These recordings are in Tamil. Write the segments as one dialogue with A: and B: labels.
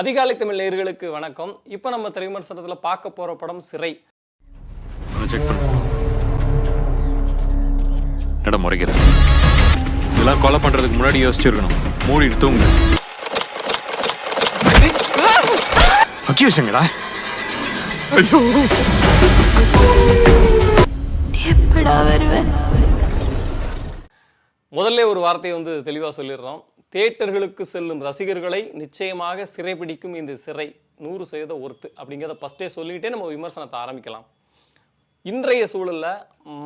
A: அதிகாலை தமிழ் நேயர்களுக்கு வணக்கம். இப்போ நம்ம திரைவிமர்சனத்தில் பார்க்க போகிற படம் சிறை.
B: என்னடா முறைக்கிற? இதெல்லாம் கொலை பண்றதுக்கு முன்னாடி யோசிச்சிருக்கணும். மூடிட்டு தூங்கு.
C: அக்யூஸ்ங்களா
D: எப்படா வருவேன்
A: முதல்ல ஒரு வார்த்தையை வந்து தெளிவாக சொல்லிடுறோம். தியேட்டர்களுக்கு செல்லும் ரசிகர்களை நிச்சயமாக சிறைபிடிக்கும் இந்த சிறை. நூறு சதவீத ஒர்த்து அப்படிங்கிறத ஃபஸ்ட்டே சொல்லிக்கிட்டே நம்ம விமர்சனத்தை ஆரம்பிக்கலாம். இன்றைய சூழலில்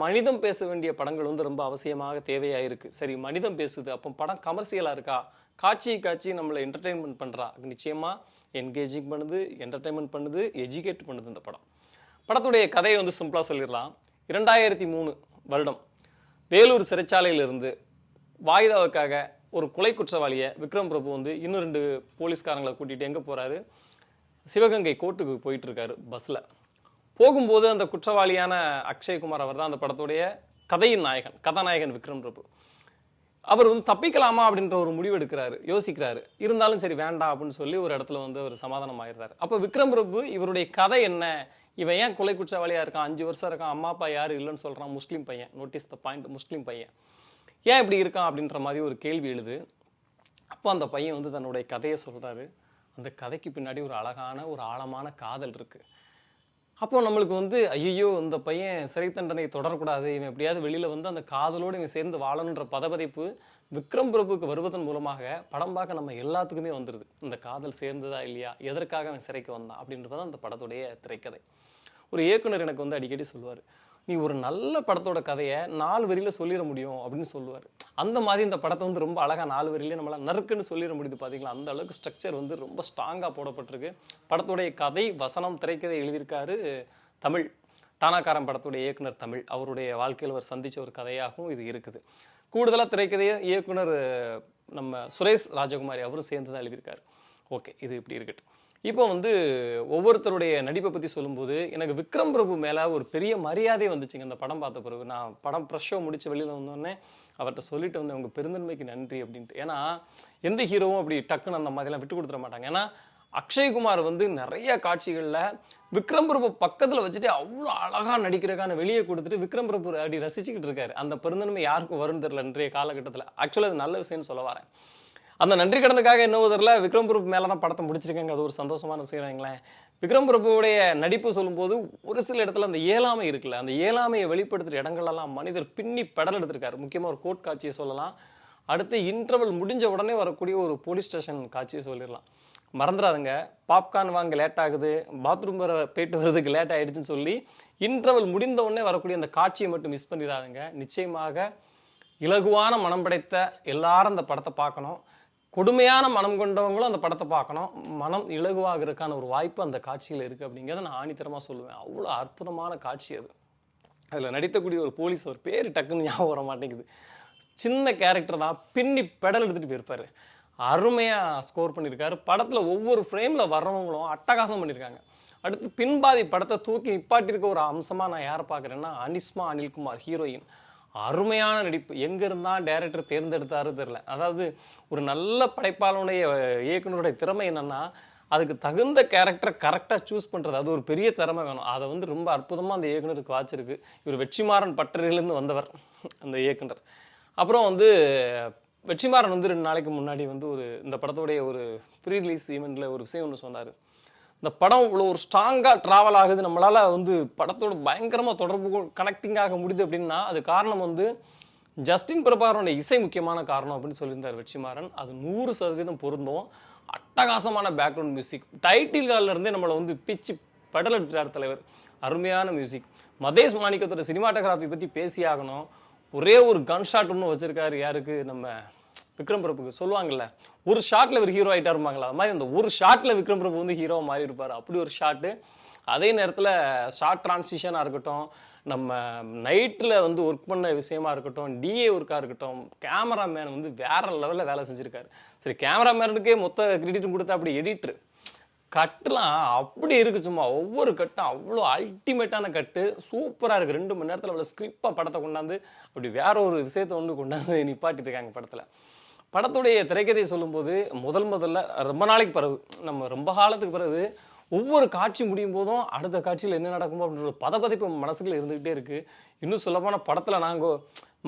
A: மனிதம் பேச வேண்டிய படங்கள் வந்து ரொம்ப அவசியமாக தேவையாக இருக்குது சரி மனிதம் பேசுது அப்போ படம் கமர்ஷியலாக இருக்கா? காட்சி காட்சி நம்மளை என்டர்டெயின்மெண்ட் பண்ணுறா நிச்சயமாக என்கேஜிங் பண்ணுது என்டர்டெயின்மெண்ட் பண்ணுது எஜுகேட் பண்ணுது இந்த படம். படத்துடைய கதையை வந்து சிம்பிளாக சொல்லிடலாம். இரண்டாயிரத்தி மூணு வருடம். வேலூர் சிறைச்சாலையிலிருந்து வாய்தாவுக்காக ஒரு கொலை குற்றவாளியை விக்ரம் பிரபு வந்து இன்னும் ரெண்டு போலீஸ்காரங்களை கூட்டிகிட்டு எங்கே போகிறாரு சிவகங்கை கோர்ட்டுக்கு போயிட்டுருக்காரு பஸ்ஸில் போகும்போது அந்த குற்றவாளியான அக்ஷய்குமார் அவர் தான் அந்த படத்துடைய கதையின் நாயகன் கதாநாயகன் விக்ரம் பிரபு. அவர் வந்து தப்பிக்கலாமா அப்படின்ற ஒரு முடிவு எடுக்கிறாரு யோசிக்கிறாரு. இருந்தாலும் சரி வேண்டாம் அப்படின்னு சொல்லி ஒரு இடத்துல வந்து அவர் சமாதானம் ஆயிடுறாரு. அப்போ விக்ரம் பிரபு இவருடைய கதை என்ன? இவன் ஏன் கொலை குற்றவாளியாக இருக்கான்? அஞ்சு வருஷம் இருக்கான் அம்மா அப்பா யாரும் இல்லைன்னு சொல்கிறான் முஸ்லீம் பையன். நோட்டீஸ் த பாயிண்ட் முஸ்லீம் பையன். ஏன் இப்படி இருக்கான் அப்படின்ற மாதிரி ஒரு கேள்வி எழுது. அப்போ அந்த பையன் வந்து தன்னுடைய கதையை சொல்கிறாரு அந்த கதைக்கு பின்னாடி ஒரு அழகான ஒரு ஆழமான காதல் இருக்குது அப்போ நம்மளுக்கு வந்து ஐயோ இந்த பையன் சிறை தண்டனை தொடரக்கூடாது. இவன் எப்படியாவது வெளியில் வந்து அந்த காதலோடு இவன் சேர்ந்து வாழணுன்ற பதபதைப்பு விக்ரம் பிரபுக்கு வருவதன் மூலமாக படம் பார்க்க நம்ம எல்லாத்துக்குமே வந்துடுது இந்த காதல் சேர்ந்ததா இல்லையா? எதற்காக அவன் சிறைக்கு வந்தான் அப்படின்றது அந்த படத்துடைய திரைக்கதை. ஒரு இயக்குனர் எனக்கு வந்து அடிக்கடி சொல்லுவார் நீ ஒரு நல்ல படத்தோட கதையை நாலு வரியில் சொல்லிட முடியும் அப்படின்னு சொல்லுவார். அந்த மாதிரி இந்த படத்தை வந்து ரொம்ப அழகா நாலு வரியிலே நம்மளால் நறுக்குன்னு சொல்லிட முடியுது பார்த்தீங்களா அந்த அளவுக்கு ஸ்ட்ரக்சர் வந்து ரொம்ப ஸ்ட்ராங்காக போடப்பட்டிருக்கு. படத்துடைய கதை வசனம் திரைக்கதை எழுதியிருக்காரு தமிழ் தானாக்காரன் படத்துடைய இயக்குனர் தமிழ். அவருடைய வாழ்க்கையில் அவர் சந்தித்த ஒரு கதையாகவும் இது இருக்குது. கூடுதலாக திரைக்கதையை இயக்குனர் நம்ம சுரேஷ் ராஜகுமாரி அவரும் சேர்ந்து தான் எழுதியிருக்காரு. ஓகே இது இப்படி இருக்கட்டும். இப்போ வந்து ஒவ்வொருத்தருடைய நடிப்பை பற்றி சொல்லும்போது எனக்கு விக்ரம் பிரபு மேலே ஒரு பெரிய மரியாதை வந்துச்சுங்க. இந்த படம் பார்த்த பிறகு நான் படம் ப்ரெஷ் ஷோ முடிச்சு வெளியில் வந்தோடனே அவர்கிட்ட சொல்லிட்டு வந்தேன் உங்கள் பெருந்தன்மைக்கு நன்றி அப்படின்ட்டு. ஏன்னா எந்த ஹீரோவும் அப்படி டக்குன்னு அந்த மாதிரிலாம் விட்டு கொடுத்துட மாட்டாங்க. ஏன்னா அக்ஷய்குமார் வந்து நிறைய காட்சிகளில் விக்ரம் பிரபு பக்கத்தில் வச்சுட்டு அவ்வளோ அழகாக நடிக்கிறக்கான வெளியே கொடுத்துட்டு விக்ரம் பிரபு அப்படி ரசிச்சுக்கிட்டு இருக்காரு. அந்த பெருந்தன்மை யாருக்கும் வரும் தெரியல இன்றைய காலகட்டத்தில். ஆக்சுவலாக அது நல்ல விஷயம்னு சொல்ல வரேன். அந்த நன்றி கடனுக்காக என்னவோ தெரியல விக்ரம் பிரபு மேலே தான் படத்தை முடிச்சிருக்காங்க. அது ஒரு சந்தோஷமான விஷயம் விக்ரம் பிரபுவுடைய நடிப்பு சொல்லும்போது ஒரு சில இடத்துல அந்த ஏழாமை இருக்குல்ல அந்த ஏழாமையை வெளிப்படுத்துகிற இடங்கள்லாம் மனிதர் பின்னி பெடல் எடுத்திருக்காரு. முக்கியமாக ஒரு கோர்ட் காட்சியை சொல்லலாம். அடுத்து இன்டர்வல் முடிஞ்ச உடனே வரக்கூடிய ஒரு போலீஸ் ஸ்டேஷன் காட்சியை சொல்லிடலாம். மறந்துடாதுங்க. பாப்கார்ன் வாங்க லேட் ஆகுது. பாத்ரூம் வர போயிட்டு வர்றதுக்கு லேட் ஆயிடுச்சுன்னு சொல்லி இன்டர்வல் முடிந்த உடனே வரக்கூடிய அந்த காட்சியை மட்டும் மிஸ் பண்ணிடாதுங்க. நிச்சயமாக இலகுவான மனம் படைத்த எல்லாரும் அந்த படத்தை பார்க்கணும். கொடுமையான மனம் கொண்டவங்களும் அந்த படத்தை பார்க்கணும். மனம் இலகுவாகிறதுக்கான ஒரு வாய்ப்பு அந்த காட்சியில் இருக்குது அப்படிங்கிறத நான் ஆணித்தரமாக சொல்லுவேன். அவ்வளோ அற்புதமான காட்சி அது. அதில் நடித்தக்கூடிய ஒரு போலீஸ் ஒரு பேர் டக்குன்னு ஞாபகம் வர மாட்டேங்குது. சின்ன கேரக்டர் தான். பின்னி பெடல் எடுத்துகிட்டு போயிருப்பாரு. அருமையாக ஸ்கோர் பண்ணியிருக்காரு படத்தில் ஒவ்வொரு ஃப்ரேமில் வர்றவங்களும் அட்டகாசம் பண்ணியிருக்காங்க அடுத்து பின்பாதி படத்தை தூக்கி நிப்பாட்டியிருக்க ஒரு அம்சமாக நான் யாரை பார்க்குறேன்னா அனிஸ்மா அனில்குமார் ஹீரோயின் அருமையான நடிப்பு. எங்கே இருந்தால் டைரக்டர் தேர்ந்தெடுத்தாரு தெரில. அதாவது ஒரு நல்ல படைப்பாளனுடைய இயக்குனருடைய திறமை என்னென்னா அதுக்கு தகுந்த கேரக்டரை கரெக்டாக சூஸ் பண்ணுறது அது ஒரு பெரிய திறமை வேணும். அதை வந்து ரொம்ப அற்புதமாக அந்த இயக்குனருக்கு வாச்சிருக்கு. இவர் வெற்றிமாறன் பட்டறையிலேருந்து வந்தவர் அந்த இயக்குனர். அப்புறம் வந்து வெற்றிமாறன் வந்து ரெண்டு நாளைக்கு முன்னாடி வந்து ஒரு இந்த படத்துடைய ஒரு ப்ரீ ரிலீஸ் ஈவெண்ட்டில் ஒரு விஷயம் ஒன்று சொன்னார். இந்த படம் இவ்வளோ ஒரு ஸ்ட்ராங்காக ட்ராவல் ஆகுது. நம்மளால் வந்து படத்தோட பயங்கரமாக தொடர்பு கனெக்டிங் ஆக முடியுது அப்படின்னா அது காரணம் வந்து ஜஸ்டின் பிரபாகரனுடைய இசை முக்கியமான காரணம் அப்படின்னு சொல்லியிருந்தார் வெற்றிமாறன். அது நூறு சதவீதம் பொருந்தும். அட்டகாசமான பேக்ரவுண்ட் மியூசிக் டைட்டில் காலிலிருந்தே நம்மளை வந்து பிச்சு படல் எடுத்துட்டார் தலைவர். அருமையான மியூசிக் மதேஷ் மாணிக்கத்தோட சினிமாட்டோகிராஃபி பற்றி பேசியாகணும் ஒரே ஒரு கன் ஷாட் ஒன்று வச்சுருக்காரு யாருக்கு? நம்ம விக்ரம் பிரபுக்கு சொல்லுவாங்கல்ல ஒரு ஷாட்டில் இவர் ஹீரோ ஆகிட்டா இருப்பாங்களா அது மாதிரி அந்த ஒரு ஷாட்டில் விக்ரம் பிரபு வந்து ஹீரோ மாறி இருப்பார் அப்படி ஒரு ஷாட்டு அதே நேரத்தில் ஷார்ட் டிரான்சிஷனாக இருக்கட்டும் நம்ம நைட்டில் வந்து ஒர்க் பண்ண விஷயமா இருக்கட்டும் டிஏ ஒர்க்காக இருக்கட்டும் கேமராமேன் வந்து வேற லெவலில் வேலை செஞ்சுருக்காரு. சரி கேமராமேனுக்கே மொத்த கிரெடிட்டும் கொடுத்தா அப்படி எடிட்ரு கட்டுலாம் அப்படி இருக்கு சும்மா. ஒவ்வொரு கட்டும் அவ்வளோ அல்டிமேட்டான கட்டு. சூப்பராக இருக்கு. ரெண்டு மணி நேரத்தில் அவ்வளோ ஸ்கிரிப்பாக படத்தை கொண்டாந்து அப்படி வேற ஒரு விஷயத்தை ஒன்று கொண்டாந்து நிப்பாட்டிட்டு இருக்காங்க படத்தில். படத்துடைய திரைக்கதையை சொல்லும்போது முதல் முதல்ல ரொம்ப நாளைக்கு பிறகு நம்ம ரொம்ப காலத்துக்கு பிறகு ஒவ்வொரு காட்சி முடியும் போதும் அடுத்த காட்சியில் என்ன நடக்குமோ அப்படின்ற ஒரு பதபதிப்பு நம்ம மனசுக்குள்ள இருந்துகிட்டே இருக்கு. இன்னும் சொல்லப்போன படத்தில் நாங்கள்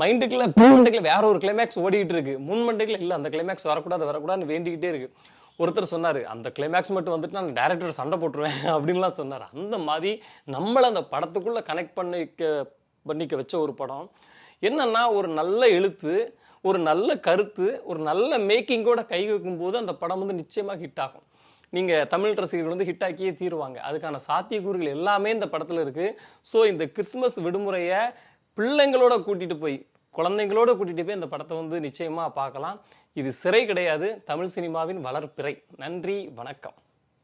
A: மைண்டுக்குள்ள மண்டைக்குள்ள வேற ஒரு கிளைமேக்ஸ் ஓடிக்கிட்டு இருக்கு. முன் மண்டைக்குள்ள இல்லை அந்த கிளைமேக்ஸ் வரக்கூடாது வரக்கூடாதுன்னு வேண்டிக்கிட்டே இருக்கு. ஒருத்தர் சொன்னார் அந்த கிளைமேக்ஸ் மட்டும் வந்துட்டு நான் டேரக்டர் சண்டை போட்டுருவேன் அப்படின்லாம் சொன்னார். அந்த மாதிரி நம்மளை அந்த படத்துக்குள்ளே கனெக்ட் பண்ணிக்க பண்ணிக்க வச்ச ஒரு படம் என்னென்னா ஒரு நல்ல எழுத்து ஒரு நல்ல கருத்து ஒரு நல்ல மேக்கிங்கோட கை வைக்கும்போது அந்த படம் வந்து நிச்சயமாக ஹிட் ஆகும். நீங்கள் தமிழ் ரசிகர்கள் வந்து ஹிட் ஆக்கியே தீருவாங்க. அதுக்கான சாத்தியக்கூறுகள் எல்லாமே இந்த படத்தில் இருக்குது ஸோ இந்த கிறிஸ்மஸ் விடுமுறையை பிள்ளைங்களோட கூட்டிகிட்டு போய் குழந்தைங்களோட கூட்டிகிட்டு போய் இந்த படத்தை வந்து நிச்சயமாக பார்க்கலாம். இது சிறை கிடையாது தமிழ் சினிமாவின் வளர்ப்பிறை. நன்றி வணக்கம்.